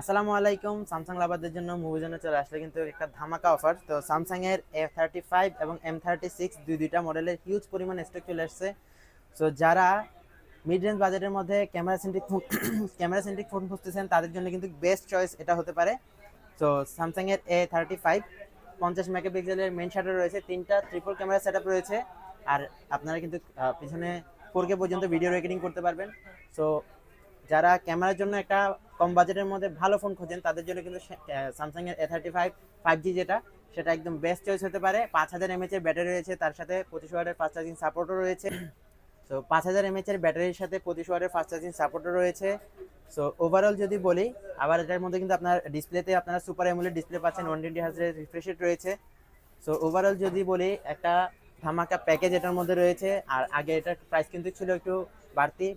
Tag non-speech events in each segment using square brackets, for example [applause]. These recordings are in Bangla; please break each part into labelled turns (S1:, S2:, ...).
S1: আসসালামু আলাইকুম। স্যামসাং লাভারদের জন্য মুভি জন্য চলে আসলে কিন্তু একটা ধামাকা অফার তো স্যামসাং এর এ থার্টি ফাইভ এবং এম থার্টি সিক্স দুই দুইটা মডেলের হিউজ পরিমাণ স্টক চলে আসছে। সো যারা মিড রেঞ্জ বাজেটের মধ্যে camera centric phone camera centric phone খুঁজতেছেন, তাদের জন্য কিন্তু বেস্ট চয়েস এটা হতে পারে। তো স্যামসাং এর এ থার্টি ফাইভ পঞ্চাশ মেগাপিক্সেলের মেন শাটার রয়েছে, তিনটা ট্রিপল ক্যামেরা সেট রয়েছে। আর আপনারা কিন্তু পিছনে ফোর কে পর্যন্ত ভিডিও রেকর্ডিং করতে পারবেন। সো যারা ক্যামেরার জন্য একটা কম বাজেটের মধ্যে ভালো ফোন খোঁজেন, তাদের জন্য কিন্তু স্যামসাং এর A thirty five five G যেটা, সেটা একদম বেস্ট চয়েস হতে পারে। পাঁচ হাজার এমএচ এর ব্যাটারি রয়েছে, তার সাথে পঁচিশ ওয়াটের ফাস্ট চার্জিং সাপোর্টও রয়েছে। সো পাঁচ হাজার এমএচ এর ব্যাটারির সাথে পঁচিশ ওয়াটের ফাস্ট চার্জিং সাপোর্টও রয়েছে। সো ওভারঅল যদি বলি, আবার এটার মধ্যে কিন্তু আপনার ডিসপ্লেতে আপনারা সুপার এমুলেট ডিসপ্লে পাচ্ছেন ওয়ান টোয়েন্টি হাজারের রিফ্রেশ রয়েছে। সো ওভারঅল যদি বলি, একটা ধামাকা প্যাকেজ এটার মধ্যে রয়েছে। আর আগে এটার প্রাইস কিন্তু ছিল একটু বাড়তি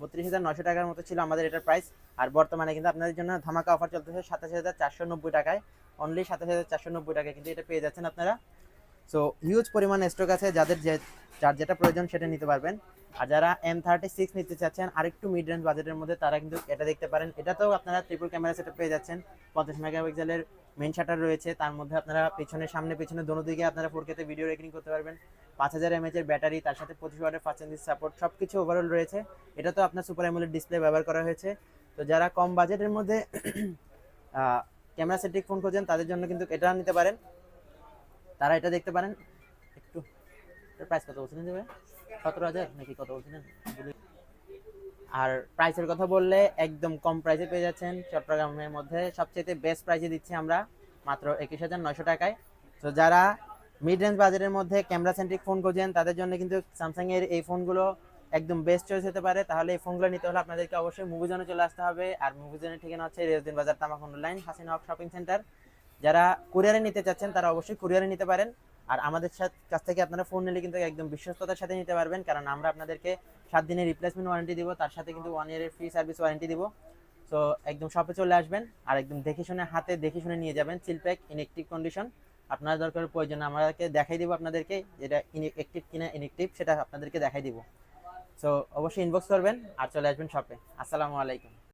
S1: বত্রিশ হাজার নশো টাকার মতো ছিল আমাদের এটার প্রাইস আর বর্তমানে কিন্তু আপনাদের জন্য ধামাকা অফার চলতেছে সাতাশ হাজার চারশো নব্বই টাকায়। অনলি সাতাশ হাজার চারশো নব্বই টাকায় কিন্তু এটা পেয়ে যাচ্ছেন আপনারা। সো হিউজ পরিমাণ স্টক আছে, যাদের যে যার যেটা প্রয়োজন সেটা নিতে পারবেন। আর যারা এম থার্টি সিক্স নিতে চাচ্ছেন, আরেকটু মিড রেঞ্জ বাজেটের মধ্যে, তারা কিন্তু এটা দেখতে পারেন। এটাতেও আপনারা ট্রিপল ক্যামেরা সেটা পেয়ে যাচ্ছেন। পঞ্চাশ মেগাপিক্সেলের মেন শাটার রয়েছে। তার মধ্যে আপনারা পেছনে, সামনে, পেছনে দোনো দিকে আপনারা ফোর কেতে ভিডিও রেকর্ডিং করতে পারবেন। পাঁচ হাজার এমএচ এর ব্যাটারি তার সাথে পঁচিশ ওয়াটের চার্জিং সাপোর্ট সব কিছু ওভারঅল রয়েছে। এটা তো আপনার সুপার এমুলেট ডিসপ্লে ব্যবহার করা হয়েছে। তো যারা কম বাজেটের মধ্যে [clears throat] ক্যামেরা সেটিক ফোন খোঁজেন তাদের জন্য কিন্তু এটা নিতে পারেন। তারা এটা দেখতে পারেন। একটু প্রাইস কত বলছিলেন যে সতেরো হাজার নাকি কত বলছিলেন? আর প্রাইসের কথা বললে একদম কম প্রাইসে পেয়ে যাচ্ছেন চট্টগ্রামের মধ্যে। সবচেয়ে বেস্ট প্রাইসে দিচ্ছি আমরা মাত্র একুশ হাজার নয়শো টাকায়। তো যারা মিড রেঞ্জ বাজেটের মধ্যে ক্যামেরা সেন্ট্রিক ফোন খোঁজেন, তাদের জন্য কিন্তু স্যামসাং এর এই ফোনগুলো একদম বেস্ট চয়েস হতে পারে, তাহলে এই ফোনগুলো নিতে হলে আপনাদেরকে অবশ্যই মুভিজনে চলে আসতে হবে। আর মুভিজনের ঠিকানা হচ্ছে রেজদিন বাজার, তামাকুন্ড line Hasina Haque shopping centre যারা কুরিয়ারে নিতে চাচ্ছেন, তারা অবশ্যই কুরিয়ারে নিতে পারেন। আর আমাদের সাথে- কাছ থেকে আপনারা ফোন নিলে কিন্তু একদম বিশ্বস্ততার সাথে নিতে পারবেন। কারণ আমরা আপনাদেরকে সাত দিনের রিপ্লেসমেন্ট ওয়ারেন্টি দিব, তার সাথে কিন্তু ওয়ান ইয়ারের ফ্রি সার্ভিস ওয়ারেন্টি দিব। সো একদম শপে চলে আসবেন আর একদম দেখে শুনে হাতে দেখে শুনে নিয়ে যাবেন সিলপ্যাক ইনএক্টিভ কন্ডিশন আপনার দরকার প্রয়োজন আমাদেরকে দেখাই দিব আপনাদেরকে, যেটা ইনএক্টিভ কিনা ইনএক্টিভ সেটা আপনাদেরকে দেখাই দিব। সো অবশ্যই ইনবক্স করবেন আর চলে আসবেন শপে আসসালামু আলাইকুম।